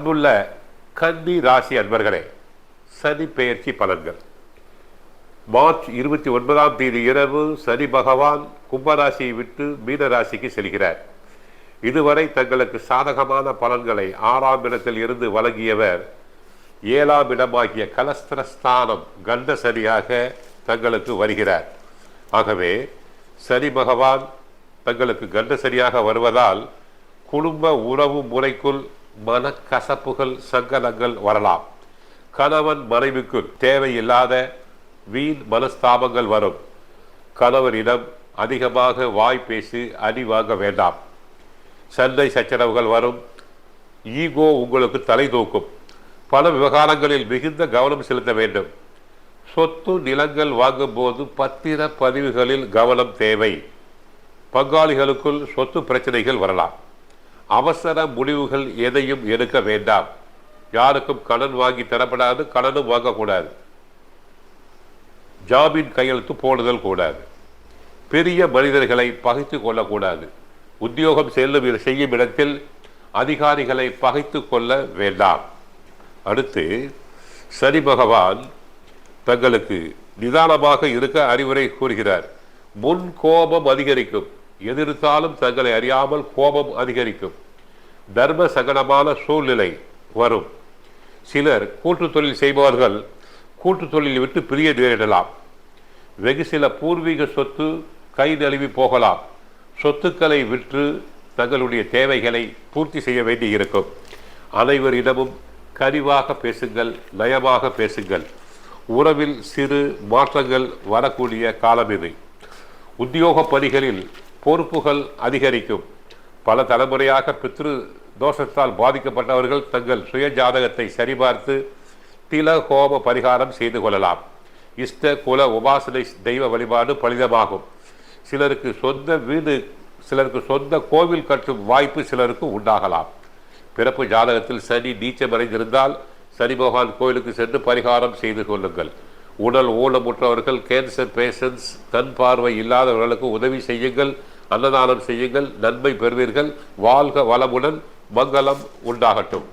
அன்புள்ள கன்னி ராசி அன்பர்களே சனி பெயர்ச்சி பலன்கள். மார்ச் இருபத்தி ஒன்பதாம் தேதி இரவு சனி பகவான் கும்பராசியை விட்டு மீன ராசிக்கு செல்கிறார். இதுவரை தங்களுக்கு சாதகமான பலன்களை ஆறாம் இடத்தில் இருந்து வழங்கியவர் ஏழாம் இடமாகிய கலஸ்திரஸ்தானம் கண்ட சனியாக தங்களுக்கு வருகிறார். ஆகவே சனி பகவான் தங்களுக்கு கண்ட சரியாக வருவதால் குடும்ப உறவு முறைக்குள் மனக்கசப்புகள் சங்கடங்கள் வரலாம். கணவன் மனைவிக்குள் தேவையில்லாத வீண் மனஸ்தாபங்கள் வரும். கணவரிடம் அதிகமாக வாய் பேசி அடி வாங்க வேண்டாம். சண்டை சச்சரவுகள் வரும். ஈகோ உங்களுக்கு தலை தூக்கும். பல விவகாரங்களில் மிகுந்த கவனம் செலுத்த வேண்டும். சொத்து நிலங்கள் வாங்கும்போது பத்திர பதிவுகளில் கவனம் தேவை. பங்காளிகளுக்குள் சொத்து பிரச்சனைகள் வரலாம். அவசர முடிவுகள் எதையும் எடுக்க வேண்டாம். யாருக்கும் கடன் வாங்கி தரப்படாது கடனும் வாங்கக்கூடாது. ஜாமீன் கையெழுத்து போடுதல் கூடாது. பெரிய மனிதர்களை பகைத்து கொள்ளக்கூடாது. உத்தியோகம் செல்லும் செய்யும் இடத்தில் அதிகாரிகளை பகைத்து கொள்ள வேண்டாம். அடுத்து சனி பகவான் தங்களுக்கு நிதானமாக இருக்க அறிவுரை கூறுகிறார். முன் கோபம் அதிகரிக்கும். எதிர்த்தாலும் தங்களை அறியாமல் கோபம் அதிகரிக்கும். தர்ம சகனமான சூழ்நிலை வரும். சிலர் கூட்டு தொழில் செய்பவர்கள் கூட்டு தொழிலை விட்டு பிரிய நேரிடலாம். வெகு சில பூர்வீக சொத்து கை நழுவி போகலாம். சொத்துக்களை விற்று தங்களுடைய தேவைகளை பூர்த்தி செய்ய வேண்டி இருக்கும் அனைவரிடமும் கனிவாக பேசுங்கள் நயமாக பேசுங்கள். உறவில் சிறு மாற்றங்கள் வரக்கூடிய காலம் இது. உத்தியோக பணிகளில் பொறுப்புகள் அதிகரிக்கும். பல தலைமுறையாக பித்ரு தோஷத்தால் பாதிக்கப்பட்டவர்கள் தங்கள் சுய ஜாதகத்தை சரிபார்த்து தில கோப பரிகாரம் செய்து கொள்ளலாம். இஷ்ட குல உபாசனை தெய்வ வழிபாடு பலிதமாகும். சிலருக்கு சொந்த வீடு சிலருக்கு சொந்த கோவில் கட்டும் வாய்ப்பு சிலருக்கு உண்டாகலாம். பிறப்பு ஜாதகத்தில் சனி நீச்சமடைந்திருந்தால் சனி பகவான் கோயிலுக்கு சென்று பரிகாரம் செய்து கொள்ளுங்கள். உடல் ஊனமுற்றவர்கள் கேன்சர் பேஷண்ட்ஸ் கண் பார்வை இல்லாதவர்களுக்கு உதவி செய்யுங்கள். அன்னதானம் செய்யுங்கள் நன்மை பெறுவீர்கள் வாழ்க வளமுடன் மங்களம் உண்டாகட்டும்.